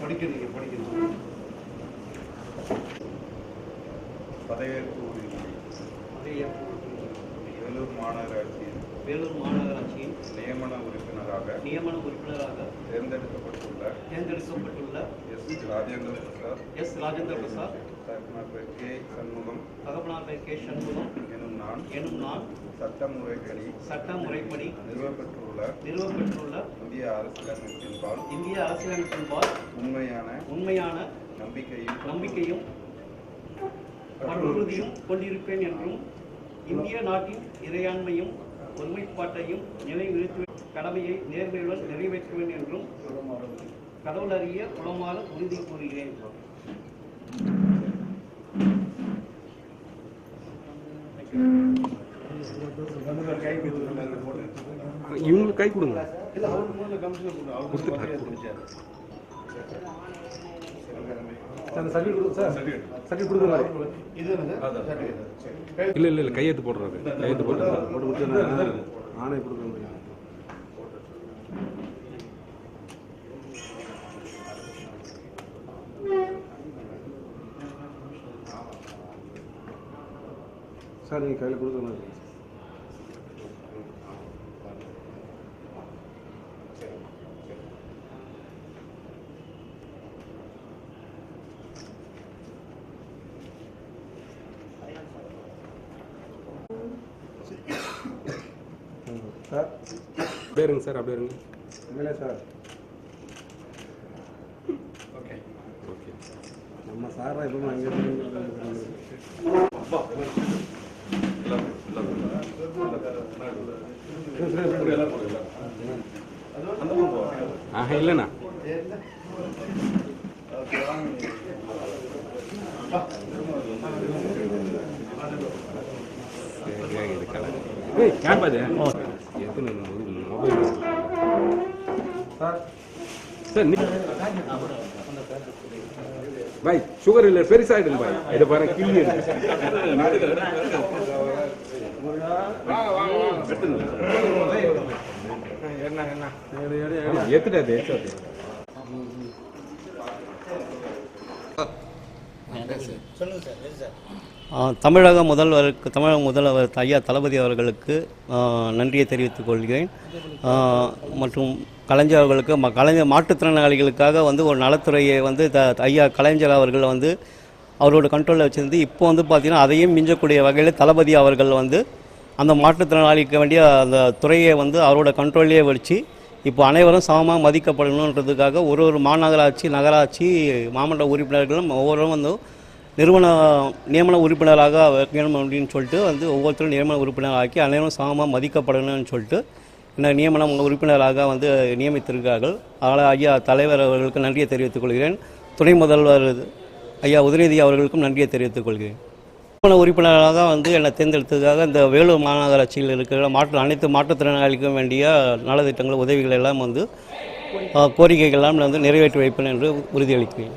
படிக்கிறீங்க படிக்கிறீங்க பதவியேற்பு உறுதிமொழி வேலூர் மாநகராட்சியில் வேலூர் மாநகராட்சியின் நியமன உறுப்பினராக நியமன உறுப்பினராக தேர்ந்தெடுக்கப்பட்டுள்ள தேர்ந்தெடுக்கப்பட்டுள்ள எஸ் ராஜேந்திர பிரசாத் எஸ் ராஜேந்திர பிரசாத் தகப்பனார் கே சண்முகம் தகப்பனார் கே சண்முகம் எனும் நான் எனும் நான் சட்ட முறைப்படி சட்ட முறைப்படி நிறுவப்பெற்றுள்ள நிறுவப்பெற்றுள்ள இந்திய அரசியலமைப்பின்பால் இந்திய அரசியலமைப்பின்பால் உண்மையான உண்மையான நம்பிக்கையும் நம்பிக்கையும் பற்றுறுதியும் கொண்டிருப்பேன் என்றும் இந்திய நாட்டின் இறையாண்மையும் ஒருமைப்பாட்டையும் நிலைநிறுத்து கடமையை நேர்மையுடன் நிறைவேற்றுவேன் என்றும் கடவுளறிய புலமாக உறுதி கூறுகிறேன். இவங்களுக்கு கை கொடுங்க. இல்ல இல்ல இல்ல கையெழுத்து போடுறாரு. கையெழுத்து போடுறாரு போட்டு கொடுத்தா ஆணை கொடுக்க முடியும் சார் நீங்கள் கையில் கொடுக்க மாதிரி சார். அப்படியே இருங்க சார் அப்படியே இருங்க. இல்லை சார். ஓகே. ஓகே. நம்ம சாரா எப்பவுமே அங்கே ஆஹா இல்லைண்ணா. ஏய் ஏன்பா இது மொபைல் சார் சார் பாய் சுகர் இல்லை பெருசாயிடுங்க பாய். இதை பாருங்க கிள்ளி எத்துட்டாது எத்தாது தமிழக முதல்வருக்கு தமிழக முதல்வர் ஐயா தளபதி அவர்களுக்கு நன்றியை தெரிவித்துக் கொள்கிறேன். மற்றும் கலைஞர் அவர்களுக்கு ம- கலைஞர் மாற்றுத்திறனாளிகளுக்காக வந்து ஒரு நலத்துறையை வந்து த ஐயா கலைஞர் அவர்கள் வந்து அவரோட கண்ட்ரோலில் வச்சிருந்து இப்போ வந்து பார்த்திங்கன்னா அதையும் மிஞ்சக்கூடிய வகையில் தளபதி அவர்கள் வந்து அந்த மாற்றுத்திறனாளிக்கு வேண்டிய அந்த துறையை வந்து அவரோட கண்ட்ரோல்லையே வச்சு இப்போ அனைவரும் சமமாக மதிக்கப்படணுன்றதுக்காக ஒரு ஒரு மாநகராட்சி நகராட்சி மாமன்ற உறுப்பினர்களும் ஒவ்வொருவரும் வந்து நிறுவன நியமன உறுப்பினராக வைக்கணும் அப்படின்னு சொல்லிட்டு வந்து ஒவ்வொருத்தரும் நியமன உறுப்பினர் ஆக்கி அனைவரும் சமமாக மதிக்கப்படணும்னு சொல்லிட்டு இந்த நியமனம் உறுப்பினராக வந்து நியமித்திருக்கிறார்கள். அதனால் ஐயா தலைவர் அவர்களுக்கு நன்றியை தெரிவித்துக் கொள்கிறேன். துணை முதல்வர் ஐயா உதயநிதி அவர்களுக்கும் நன்றியை தெரிவித்துக் கொள்கிறேன். நிறுவன உறுப்பினராக வந்து என்னை தேர்ந்தெடுத்ததுக்காக இந்த வேலூர் மாநகராட்சியில் இருக்கிற மாற்று அனைத்து மாற்றுத்திறனாளிக்கும் வேண்டிய நலத்திட்டங்கள் உதவிகள் எல்லாம் வந்து கோரிக்கைகள் எல்லாம் வந்து நிறைவேற்றி வைப்பேன் என்று உறுதியளிக்கிறேன்.